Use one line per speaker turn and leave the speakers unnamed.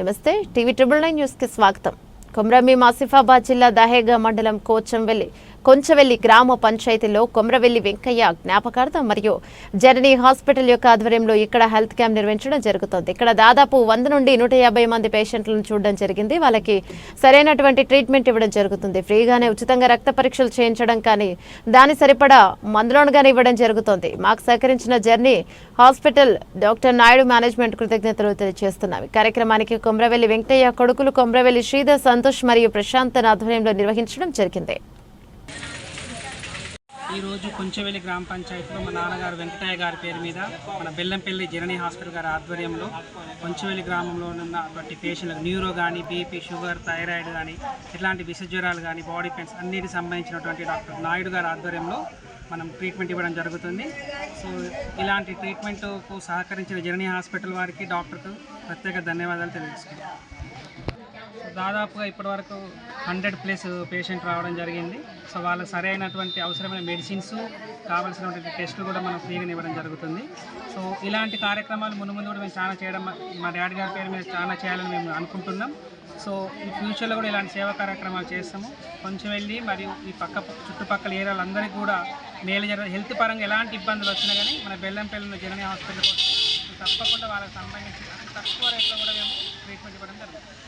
నమస్తే. TV triple nine న్యూస్కి స్వాగతం. కొమ్రమీం మాసిఫాబాద్ జిల్లా దహేగా మండలం కోచంవెల్లి కొంచవెల్లి గ్రామ పంచాయతీలో కొమ్రవెల్లి వెంకయ్య జ్ఞాపకార్థం మరియు జననీ హాస్పిటల్ యొక్క ఆధ్వర్యంలో ఇక్కడ హెల్త్ క్యాంప్ నిర్వహించడం జరుగుతోంది. ఇక్కడ దాదాపు వంద నుండి నూట యాభై మంది పేషెంట్లను చూడడం జరిగింది. వాళ్ళకి సరైనటువంటి ట్రీట్మెంట్ ఇవ్వడం జరుగుతుంది. ఫ్రీగానే ఉచితంగా రక్త పరీక్షలు చేయించడం కానీ దాని సరిపడా మందులోనుగానే ఇవ్వడం జరుగుతోంది. మాకు సహకరించిన Journey hospital doctor Naidu management కృతజ్ఞతలు తెలియజేస్తున్నాం. ఈ కార్యక్రమానికి కొమ్రవెల్లి వెంకటయ్య కొడుకులు కొమ్రవెల్లి శ్రీధర్ సంతోష్ మరియు ప్రశాంత్ ఆధ్వర్యంలో నిర్వహించడం జరిగింది.
ఈరోజు కొంచెవెల్లి గ్రామ పంచాయతీలో మా నాన్నగారు వెంకటయ్య గారి పేరు మీద మన బెల్లంపల్లి జననీ హాస్పిటల్ గారి ఆధ్వర్యంలో కొంచెవెల్లి గ్రామంలో ఉన్నటువంటి పేషెంట్లకు న్యూరో కానీ బీపీ షుగర్ థైరాయిడ్ కానీ ఇట్లాంటి విష జ్వరాలు కానీ బాడీ పెయిన్స్ అన్నిటికి సంబంధించినటువంటి డాక్టర్ నాయుడు గారి ఆధ్వర్యంలో మనం ట్రీట్మెంట్ ఇవ్వడం జరుగుతుంది. సో ఇలాంటి ట్రీట్మెంట్కు సహకరించిన జననీ హాస్పిటల్ వారికి డాక్టర్కు ప్రత్యేక ధన్యవాదాలు తెలియజేసుకుంటాం దాదాపుగా ఇప్పటివరకు హండ్రెడ్ ప్లస్ పేషెంట్ రావడం జరిగింది. సో వాళ్ళకి సరైనటువంటి అవసరమైన మెడిసిన్స్ కావాల్సినటువంటి టెస్టులు కూడా మనం ఫ్రీగా ఇవ్వడం జరుగుతుంది. సో ఇలాంటి కార్యక్రమాలు ముందు ముందు కూడా మేము చాలా చేయడం మా డాడీ గారి పేరు మీద చాలా చేయాలని మేము అనుకుంటున్నాం. సో ఈ ఫ్యూచర్లో కూడా ఇలాంటి సేవా కార్యక్రమాలు చేస్తాము. కొంచెం వెళ్ళి మరియు ఈ పక్క చుట్టుపక్కల ఏరియాలందరికీ కూడా మేలు జరగ హెల్త్ పరంగా ఎలాంటి ఇబ్బందులు వచ్చినా కానీ మన బెల్లంపల్లిలో జననీ హాస్పిటల్ తప్పకుండా వాళ్ళకి సంబంధించి తక్కువ రేట్లో కూడా మేము ట్రీట్మెంట్ ఇవ్వడం జరుగుతుంది.